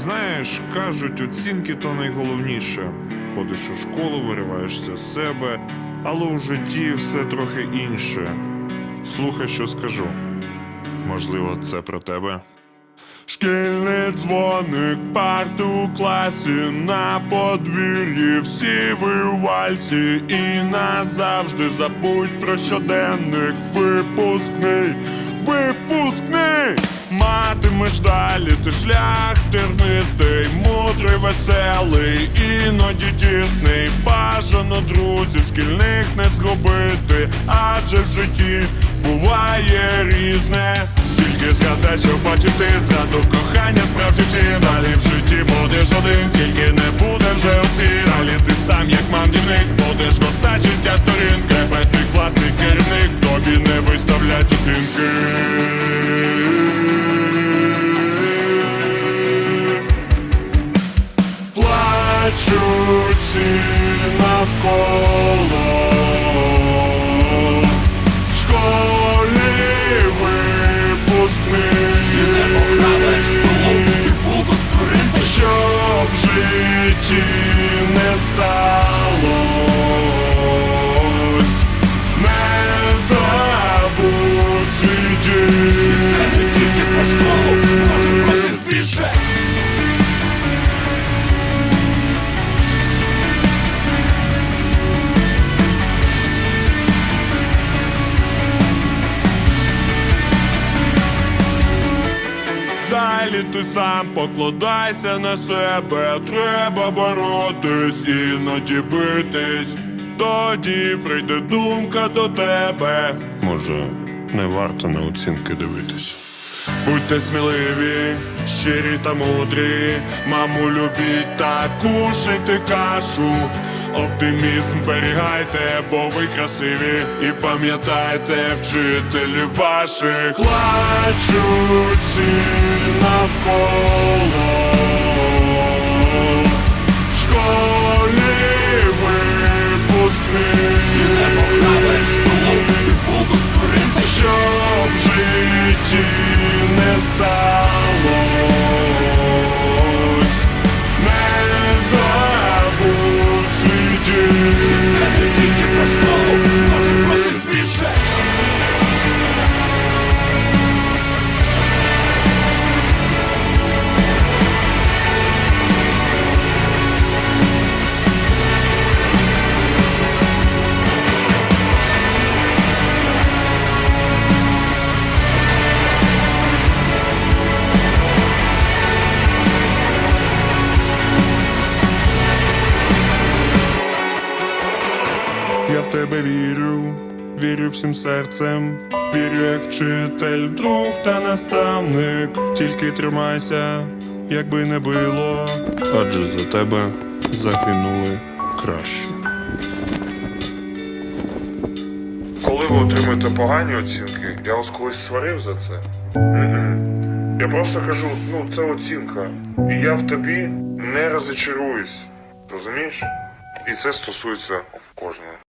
Знаєш, кажуть, оцінки то найголовніше. Ходиш у школу, вириваєшся з себе, але у житті все трохи інше. Слухай, що скажу. Можливо, це про тебе. Шкільний дзвоник, парти у класі, на подвір'ї всі ви у вальсі І назавжди забудь про щоденник Випускний, випускний Матимеш далі ти шлях тернистий, мудрий, веселий, іноді тісний. Бажано друзів шкільних не згубити, адже в житті буває різне. Тільки згадай, що бачив ти кохання справжнє чи далі. В житті будеш один, тільки не буде вже оцін Далі ти сам, як мамдівник, будеш гота життя сторін. Крепетний класний керівник, тобі не виставлять оцінки Плачуть всі навколо. В школі випускний. Щоб в житті не сталось Далі ти сам покладайся на себе, треба боротись, іноді битись, тоді прийде думка до тебе. Може, не варто на оцінки дивитись. Будьте сміливі, щирі та мудрі, маму любіть та кушайте кашу. Оптимізм берігайте, бо ви красиві, і пам'ятайте вчителів ваших плачуть всі навколо. Вірю, всім серцем, вірю як вчитель, друг та наставник. Тільки тримайся, якби не було, адже за тебе загинули краще. Коли ви отримаєте погані оцінки, я вас колись сварив за це. Я просто кажу, ну це оцінка. І я в тобі не розочаруюсь. Розумієш? І це стосується кожного.